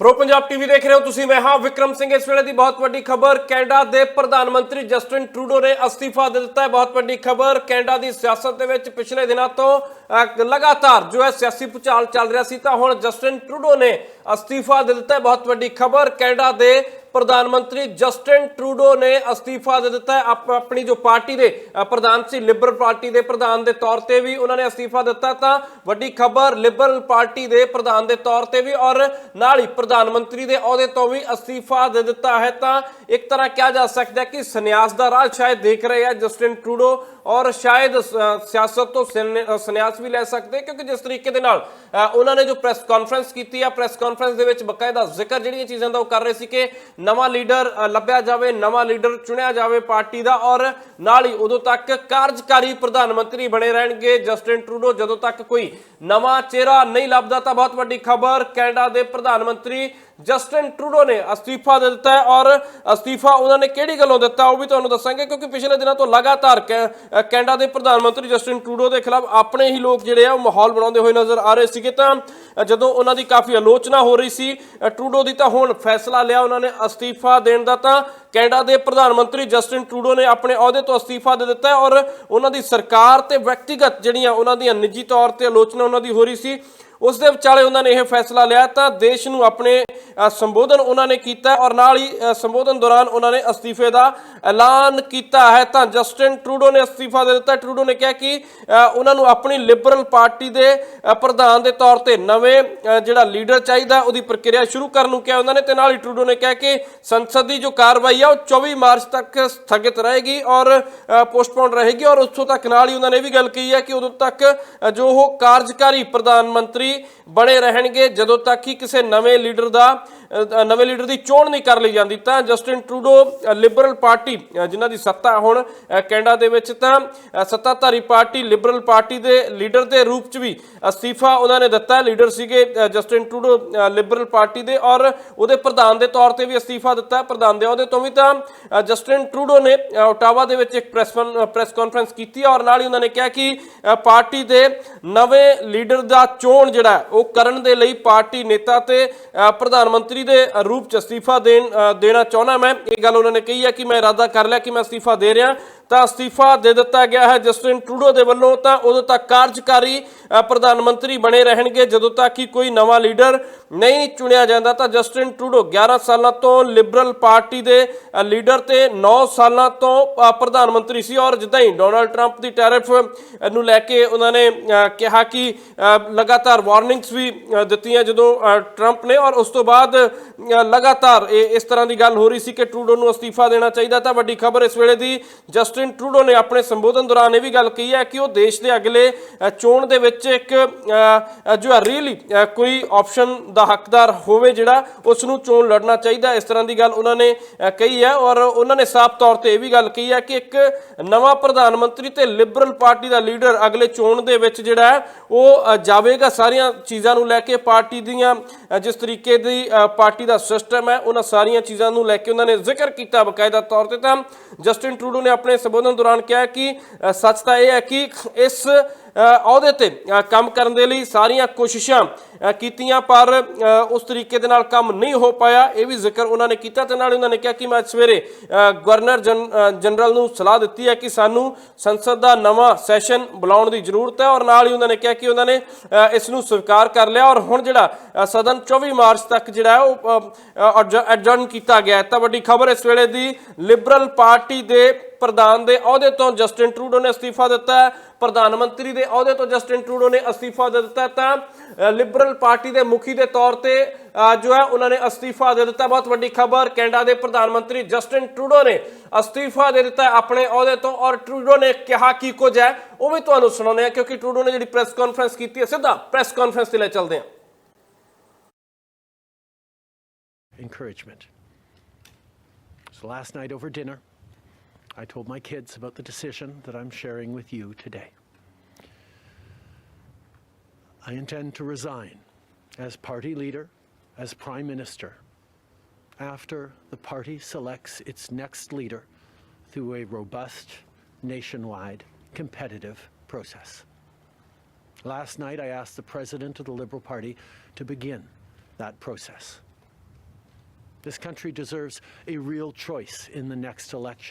Pro Punjab TV ਦੇਖ ਰਹੇ ਹੋ ਤੁਸੀਂ, ਮੈਂ ਹਾਂ ਵਿਕਰਮ ਸਿੰਘ। ਇਸ ਵੇਲੇ ਦੀ ਬਹੁਤ ਵੱਡੀ ਖਬਰ, ਕੈਨੇਡਾ ਦੇ ਪ੍ਰਧਾਨ ਮੰਤਰੀ ਜਸਟਿਨ ਟਰੂਡੋ ਨੇ ਅਸਤੀਫਾ ਦੇ ਦਿੱਤਾ ਹੈ। ਬਹੁਤ ਵੱਡੀ ਖਬਰ, ਕੈਨੇਡਾ ਦੀ ਸਿਆਸਤ ਦੇ ਵਿੱਚ ਪਿਛਲੇ ਦਿਨਾਂ ਤੋਂ ਲਗਾਤਾਰ ਜੋ ਹੈ ਸਿਆਸੀ ਭੁਚਾਲ ਚੱਲ ਰਿਹਾ ਸੀ, ਤਾਂ ਹੁਣ ਜਸਟਿਨ ਟਰੂਡੋ ਨੇ ਅਸਤੀਫਾ ਦੇ ਦਿੱਤਾ ਹੈ। ਬਹੁਤ ਵੱਡੀ ਖਬਰ, ਕੈਨੇਡਾ ਦੇ ਪ੍ਰਧਾਨ ਮੰਤਰੀ ਜਸਟਿਨ ਟਰੂਡੋ ਨੇ ਅਸਤੀਫਾ ਦੇ ਦਿੱਤਾ ਹੈ। ਆਪਣੀ ਜੋ ਪਾਰਟੀ ਦੇ ਪ੍ਰਧਾਨ ਸੀ, ਲਿਬਰਲ ਪਾਰਟੀ ਦੇ ਪ੍ਰਧਾਨ ਦੇ ਤੌਰ ਤੇ ਵੀ ਉਹਨਾਂ ਨੇ ਅਸਤੀਫਾ ਦਿੱਤਾ ਤਾਂ ਵੱਡੀ ਖਬਰ ਲਿਬਰਲ ਪਾਰਟੀ ਦੇ ਪ੍ਰਧਾਨ ਦੇ ਤੌਰ ਤੇ ਵੀ ਔਰ ਨਾਲ ਹੀ ਪ੍ਰਧਾਨ ਮੰਤਰੀ ਦੇ ਅਹੁਦੇ ਤੋਂ ਵੀ ਅਸਤੀਫਾ ਦੇ ਦਿੱਤਾ ਹੈ ਤਾਂ ਇੱਕ ਤਰ੍ਹਾਂ ਕਿਹਾ ਜਾ ਸਕਦਾ ਹੈ ਕਿ ਸੰਨਿਆਸ ਦਾ ਰਾਹ ਸ਼ਾਇਦ ਦੇਖ ਰਹੇ ਹੈ ਜਸਟਿਨ ਟਰੂਡੋ ਔਰ ਸ਼ਾਇਦ ਸਿਆਸਤ ਤੋਂ ਸੰਨਿਆਸ ਵੀ ਲੈ ਸਕਦੇ ਕਿਉਂਕਿ ਜਿਸ ਤਰੀਕੇ ਦੇ ਨਾਲ ਉਹਨਾਂ ਨੇ ਜੋ ਪ੍ਰੈਸ ਕਾਨਫਰੰਸ ਕੀਤੀ ਆ, ਪ੍ਰੈਸ ਕਾਨਫਰੰਸ ਦੇ ਵਿੱਚ ਬਕਾਇਦਾ ਜ਼ਿਕਰ ਜਿਹੜੀਆਂ ਚੀਜ਼ਾਂ ਦਾ ਉਹ ਕਰ ਰਹੇ ਸੀ ਕਿ ਨਵਾਂ ਲੀਡਰ ਅ, ਲੱਭਿਆ ਜਾਵੇ ਨਵਾਂ ਲੀਡਰ ਚੁਣਿਆ ਜਾਵੇ ਪਾਰਟੀ ਦਾ ਔਰ ਨਾਲ ਹੀ ਉਦੋਂ ਤੱਕ ਕਾਰਜਕਾਰੀ ਪ੍ਰਧਾਨ ਮੰਤਰੀ ਬਣੇ ਰਹਿਣਗੇ ਜਸਟਿਨ ਟਰੂਡੋ। ਜਦੋਂ ਤੱਕ ਕੋਈ ਨਵਾਂ ਚਿਹਰਾ ਨਹੀਂ ਲੱਭਦਾ ਤਾਂ ਬਹੁਤ ਵੱਡੀ ਖਬਰ ਕੈਨੇਡਾ ਦੇ ਪ੍ਰਧਾਨ ਮੰਤਰੀ ਜਸਟਿਨ ਟਰੂਡੋ ਨੇ ਅਸਤੀਫਾ ਦੇ ਦਿੱਤਾ ਹੈ ਔਰ ਅਸਤੀਫਾ ਉਹਨਾਂ ਨੇ ਕਿਹੜੀ ਗੱਲੋਂ ਦਿੱਤਾ ਉਹ ਵੀ ਤੁਹਾਨੂੰ ਦੱਸਾਂਗੇ ਕਿਉਂਕਿ ਪਿਛਲੇ ਦਿਨਾਂ ਤੋਂ ਲਗਾਤਾਰ ਕੈ- ਕੈਨੇਡਾ ਦੇ ਪ੍ਰਧਾਨ ਮੰਤਰੀ ਜਸਟਿਨ ਟਰੂਡੋ ਦੇ ਖਿਲਾਫ ਆਪਣੇ ਹੀ ਲੋਕ ਜਿਹੜੇ ਆ ਉਹ ਮਾਹੌਲ ਬਣਾਉਂਦੇ ਹੋਏ ਨਜ਼ਰ ਆ ਰਹੇ ਸੀਗੇ ਤਾਂ ਜਦੋਂ ਉਹਨਾਂ ਦੀ ਕਾਫੀ ਆਲੋਚਨਾ ਹੋ ਰਹੀ ਸੀ ਟਰੂਡੋ ਦੀ ਤਾਂ ਹੁਣ ਫੈਸਲਾ ਲਿਆ ਉਹਨਾਂ ਨੇ ਅਸਤੀਫਾ ਦੇਣ ਦਾ ਤਾਂ, ਕੈਨੇਡਾ ਦੇ ਪ੍ਰਧਾਨ ਮੰਤਰੀ ਜਸਟਿਨ ਟਰੂਡੋ ਨੇ ਆਪਣੇ ਅਹੁਦੇ ਤੋਂ ਅਸਤੀਫਾ ਦੇ ਦਿੱਤਾ ਔਰ ਉਹਨਾਂ ਦੀ ਸਰਕਾਰ ਤੇ ਵਿਅਕਤੀਗਤ ਜਿਹੜੀਆਂ ਉਹਨਾਂ ਦੀਆਂ ਨਿੱਜੀ ਤੌਰ ਤੇ ਆਲੋਚਨਾ ਉਹਨਾਂ ਦੀ ਹੋ ਰਹੀ ਸੀ ਉਸ ਦੇ ਵਿਚਾਲੇ ਉਹਨਾਂ ਨੇ ਇਹ ਫੈਸਲਾ ਲਿਆ ਤਾਂ ਦੇਸ਼ ਨੂੰ ਆਪਣੇ ਸੰਬੋਧਨ ਉਹਨਾਂ ਨੇ ਕੀਤਾ ਔਰ ਨਾਲ ਹੀ ਸੰਬੋਧਨ ਦੌਰਾਨ ਉਹਨਾਂ ਨੇ ਅਸਤੀਫੇ ਦਾ ਐਲਾਨ ਕੀਤਾ ਹੈ। ਤਾਂ ਜਸਟਿਨ ਟਰੂਡੋ ਨੇ ਅਸਤੀਫਾ ਦੇ ਦਿੱਤਾ। ਟਰੂਡੋ ਨੇ ਕਿਹਾ ਕਿ ਉਹਨਾਂ ਨੂੰ ਆਪਣੀ ਲਿਬਰਲ ਪਾਰਟੀ ਦੇ ਪ੍ਰਧਾਨ ਦੇ ਤੌਰ ਤੇ ਨਵੇਂ ਜਿਹੜਾ ਲੀਡਰ ਚਾਹੀਦਾ, ਉਹਦੀ ਪ੍ਰਕਿਰਿਆ ਸ਼ੁਰੂ ਕਰਨ ਨੂੰ ਕਿਹਾ ਉਹਨਾਂ ਨੇ ਤੇ ਨਾਲ ਹੀ ਟਰੂਡੋ ਨੇ ਕਿਹਾ ਕਿ ਸੰਸਦ ਦੀ ਜੋ ਕਾਰਵਾਈ ਆ, ਉਹ 24 ਮਾਰਚ ਤੱਕ ਸਥਗਿਤ ਰਹੇਗੀ ਔਰ ਪੋਸਟਪੋਨ ਰਹੇਗੀ ਔਰ ਉੱਥੋਂ ਤੱਕ ਨਾਲ ਹੀ ਉਹਨਾਂ ਨੇ ਇਹ ਵੀ ਗੱਲ ਕਹੀ ਹੈ ਕਿ ਉਦੋਂ ਤੱਕ ਜੋ ਉਹ ਕਾਰਜਕਾਰੀ ਪ੍ਰਧਾਨ ਮੰਤਰੀ ਬਣੇ ਰਹਿਣਗੇ। ਜਦੋਂ ਤੱਕ ਕਿ ਕਿਸੇ ਨਵੇਂ ਲੀਡਰ ਦਾ ਨਵੇਂ ਲੀਡਰ ਦੀ ਚੋਣ ਨਹੀਂ ਕਰ ਲਈ ਜਾਂਦੀ ਤਾਂ ਜਸਟਿਨ ਟਰੂਡੋ ਲਿਬਰਲ ਪਾਰਟੀ ਜਿਨ੍ਹਾਂ ਦੀ ਸੱਤਾ ਹੁਣ ਕੈਨੇਡਾ ਦੇ ਵਿੱਚ ਤਾਂ ਸੱਤਾਧਾਰੀ ਪਾਰਟੀ ਲਿਬਰਲ ਪਾਰਟੀ ਦੇ ਲੀਡਰ ਦੇ ਰੂਪ ਚ ਵੀ ਅਸਤੀਫਾ ਉਹਨਾਂ ਨੇ ਦਿੱਤਾ ਲੀਡਰ ਸੀਗੇ ਜਸਟਿਨ ਟਰੂਡੋ ਲਿਬਰਲ ਪਾਰਟੀ ਦੇ ਔਰ ਉਹਦੇ ਪ੍ਰਧਾਨ ਦੇ ਤੌਰ ਤੇ ਵੀ ਅਸਤੀਫਾ ਦਿੱਤਾ ਹੈ। ਪ੍ਰਧਾਨ ਦੇ ਅਹੁਦੇ ਤੋਂ ਵੀ ਤਾਂ ਜਸਟਿਨ ਟਰੂਡੋ ਨੇ ਓਟਾਵਾ ਦੇ ਵਿੱਚ ਇੱਕ ਪ੍ਰੈਸ ਪ੍ਰੈਸ ਕਾਨਫਰੰਸ ਕੀਤੀ ਔਰ ਨਾਲ ਹੀ ਉਹਨਾਂ ਨੇ ਕਿਹਾ ਕਿ ਪਾਰਟੀ ਦੇ ਨਵੇਂ ਲੀਡਰ ਦਾ ਚੋਣ ਜਿਹੜਾ ਉਹ ਕਰਨ ਦੇ ਲਈ ਪਾਰਟੀ ਨੇਤਾ ਤੇ ਪ੍ਰਧਾਨ ਮੰਤਰੀ ਦੇ ਰੂਪ ਚ ਅਸਤੀਫਾ ਦੇਣ ਅ, ਦੇਣਾ ਚਾਹੁੰਦਾ ਮੈਂ। ਇਹ ਗੱਲ ਉਹਨਾਂ ਨੇ ਕਹੀ ਹੈ ਕਿ ਮੈਂ ਇਰਾਦਾ ਕਰ ਲਿਆ ਕਿ ਮੈਂ ਅਸਤੀਫਾ ਦੇ ਰਿਹਾ। ਤਾਂ ਅਸਤੀਫਾ ਦੇ ਦਿੱਤਾ ਗਿਆ ਹੈ। ਜਸਟਿਨ ਟਰੂਡੋ ਦੇ ਵੱਲੋਂ ਤਾਂ ਉਦੋਂ ਤੱਕ ਕਾਰਜਕਾਰੀ ਪ੍ਰਧਾਨ ਮੰਤਰੀ ਬਣੇ ਰਹਿਣਗੇ। ਜਦੋਂ ਤੱਕ ਕਿ ਕੋਈ ਨਵਾਂ ਲੀਡਰ ਨਹੀਂ ਚੁਣਿਆ ਜਾਂਦਾ ਤਾਂ ਜਸਟਿਨ ਟਰੂਡੋ 11 ਸਾਲਾਂ ਤੋਂ ਲਿਬਰਲ ਪਾਰਟੀ ਦੇ ਲੀਡਰ ਤੇ 9 ਸਾਲਾਂ ਤੋਂ ਪ੍ਰਧਾਨ ਮੰਤਰੀ ਸੀ ਔਰ ਜਿੱਦਾਂ ਹੀ ਡੋਨਲਡ ਟਰੰਪ ਦੀ ਟੈਰਿਫ ਨੂੰ ਲੈ ਕੇ ਉਹਨਾਂ ਨੇ ਕਿਹਾ ਕਿ ਲਗਾਤਾਰ ਵਾਰਨਿੰਗਸ ਵੀ ਦਿੱਤੀਆਂ ਜਦੋਂ ਟਰੰਪ ਨੇ ਔਰ ਉਸ ਤੋਂ ਬਾਅਦ ਲਗਾਤਾਰ ਇਹ ਇਸ ਤਰ੍ਹਾਂ ਦੀ ਗੱਲ ਹੋ ਰਹੀ ਸੀ ਕਿ ਟਰੂਡੋ ਨੂੰ ਅਸਤੀਫਾ ਦੇਣਾ ਚਾਹੀਦਾ। ਤਾਂ ਵੱਡੀ ਖਬਰ ਇਸ ਵੇਲੇ ਦੀ ਜਸਟਿਨ ਟਰੂਡੋ ਨੇ ਆਪਣੇ ਸੰਬੋਧਨ ਦੌਰਾਨ ਇਹ ਵੀ ਗੱਲ ਕਹੀ ਹੈ ਕਿ ਉਹ ਦੇਸ਼ ਦੇ ਅਗਲੇ ਚੋਣ ਦੇ ਵਿੱਚ ਇੱਕ ਜੋ ਹੈ ਰੀਅਲੀ ਕੋਈ ਆਪਸ਼ਨ ਦਾ ਹੱਕਦਾਰ ਹੋਵੇ ਜਿਹੜਾ ਉਸ ਨੂੰ ਚੋਣ ਲੜਨਾ ਚਾਹੀਦਾ ਇਸ ਤਰ੍ਹਾਂ ਦੀ ਗੱਲ ਉਹਨਾਂ ਨੇ ਕਹੀ ਹੈ ਔਰ ਉਹਨਾਂ ਨੇ ਸਾਫ਼ ਤੌਰ ਤੇ ਇਹ ਵੀ ਗੱਲ ਕਹੀ ਹੈ ਕਿ ਇੱਕ ਨਵਾਂ ਪ੍ਰਧਾਨ ਮੰਤਰੀ ਤੇ ਲਿਬਰਲ ਪਾਰਟੀ ਦਾ ਲੀਡਰ ਅਗਲੇ ਚੋਣ ਦੇ ਵਿੱਚ ਜਿਹੜਾ ਹੈ, ਉਹ ਜਾਵੇਗਾ। ਸਾਰੀਆਂ ਚੀਜ਼ਾਂ ਨੂੰ ਲੈ ਕੇ ਪਾਰਟੀ ਦੀਆਂ ਜਿਸ ਤਰੀਕੇ ਦੀ ਪਾਰਟੀ ਦਾ ਸਿਸਟਮ ਹੈ, ਉਹਨਾਂ ਸਾਰੀਆਂ ਚੀਜ਼ਾਂ ਨੂੰ ਲੈ ਕੇ ਉਹਨਾਂ ਨੇ ਜ਼ਿਕਰ ਕੀਤਾ ਬਕਾਇਦਾ ਤੌਰ ਤੇ ਤਾਂ ਜਸਟਿਨ ਟਰੂਡੋ ਨੇ ਆਪਣੇ ਸੰਬੋਧਨ ਦੌਰਾਨ ਕਿਹਾ ਕਿ ਸੱਚ ਤਾਂ ਇਹ ਹੈ ਕਿ ਇਸ ਅਹੁਦੇ ਤੇ ਕੰਮ ਕਰਨ ਦੇ ਲਈ ਸਾਰੀਆਂ ਕੋਸ਼ਿਸ਼ਾਂ ਕੀਤੀਆਂ, ਪਰ ਉਸ ਤਰੀਕੇ ਦੇ ਨਾਲ ਕੰਮ ਨਹੀਂ ਹੋ ਪਾਇਆ। ਇਹ ਵੀ ਜ਼ਿਕਰ ਉਹਨਾਂ ਨੇ ਕੀਤਾ ਤੇ ਨਾਲ ਉਹਨਾਂ ਨੇ ਕਿਹਾ ਕਿ ਮੈਂ ਸਵੇਰੇ ਗਵਰਨਰ ਜਨ- ਜਨਰਲ ਨੂੰ ਸਲਾਹ ਦਿੱਤੀ ਹੈ ਕਿ ਸਾਨੂੰ ਸੰਸਦ ਦਾ ਨਵਾਂ ਸੈਸ਼ਨ ਬੁਲਾਉਣ ਦੀ ਜ਼ਰੂਰਤ ਹੈ ਔਰ ਨਾਲ ਹੀ ਉਹਨਾਂ ਨੇ ਕਿਹਾ ਕਿ ਉਹਨਾਂ ਨੇ ਇਸ ਨੂੰ ਸਵੀਕਾਰ ਕਰ ਲਿਆ ਔਰ ਹੁਣ ਜਿਹੜਾ ਸਦਨ 24 ਮਾਰਚ ਤੱਕ ਜਿਹੜਾ ਹੈ ਉਹ ਐਡਜਰਨ ਕੀਤਾ ਗਿਆ ਤਾਂ ਵੱਡੀ ਖਬਰ ਇਸ ਵੇਲੇ ਦੀ ਲਿਬਰਲ ਪਾਰਟੀ ਦੇ ਪ੍ਰਧਾਨ ਦੇ ਅਹੁਦੇ ਤੋਂ ਜਸਟਿਨ ਟਰੂਡੋ ਨੇ ਅਸਤੀਫਾ ਦਿੱਤਾ ਹੈ। ਪ੍ਰਧਾਨ ਮੰਤਰੀ ਦੇ ਅਹੁਦੇ ਤੋਂ ਜਸਟਿਨ ਟਰੂਡੋ ਨੇ ਅਸਤੀਫਾ ਦੇ ਦਿੱਤਾ ਤਾਂ ਲਿਬਰਲ ਪਾਰਟੀ ਦੇ ਮੁਖੀ ਦੇ ਤੌਰ ਤੇ ਜੋ ਹੈ ਉਹਨਾਂ ਨੇ ਅਸਤੀਫਾ ਦੇ ਦਿੱਤਾ ਬਹੁਤ ਵੱਡੀ ਖਬਰ ਕੈਨੇਡਾ ਦੇ ਪ੍ਰਧਾਨ ਮੰਤਰੀ ਜਸਟਿਨ ਟਰੂਡੋ ਨੇ ਅਸਤੀਫਾ ਦੇ ਦਿੱਤਾ ਆਪਣੇ ਅਹੁਦੇ ਤੋਂ ਔਰ ਟਰੂਡੋ ਨੇ ਕਿਹਾ ਕੀ ਕੁਝ ਹੈ ਉਹ ਵੀ ਤੁਹਾਨੂੰ ਸੁਣਾਉਂਦੇ ਆ ਕਿਉਂਕਿ ਟਰੂਡੋ ਨੇ ਜਿਹੜੀ ਪ੍ਰੈਸ ਕਾਨਫਰੰਸ ਕੀਤੀ ਹੈ ਸਿੱਧਾ ਪ੍ਰੈਸ ਕਾਨਫਰੰਸ ਤੇ ਲੈ ਚੱਲਦੇ ਹਾਂ encouragement. So last night over dinner, I told my kids about the decision that I'm sharing with you today. I intend to resign as party leader, as prime minister, after the party selects its next leader through a robust, nationwide, competitive process. Last night, I asked the president of the Liberal Party to begin that process. This country deserves a real choice in the next election.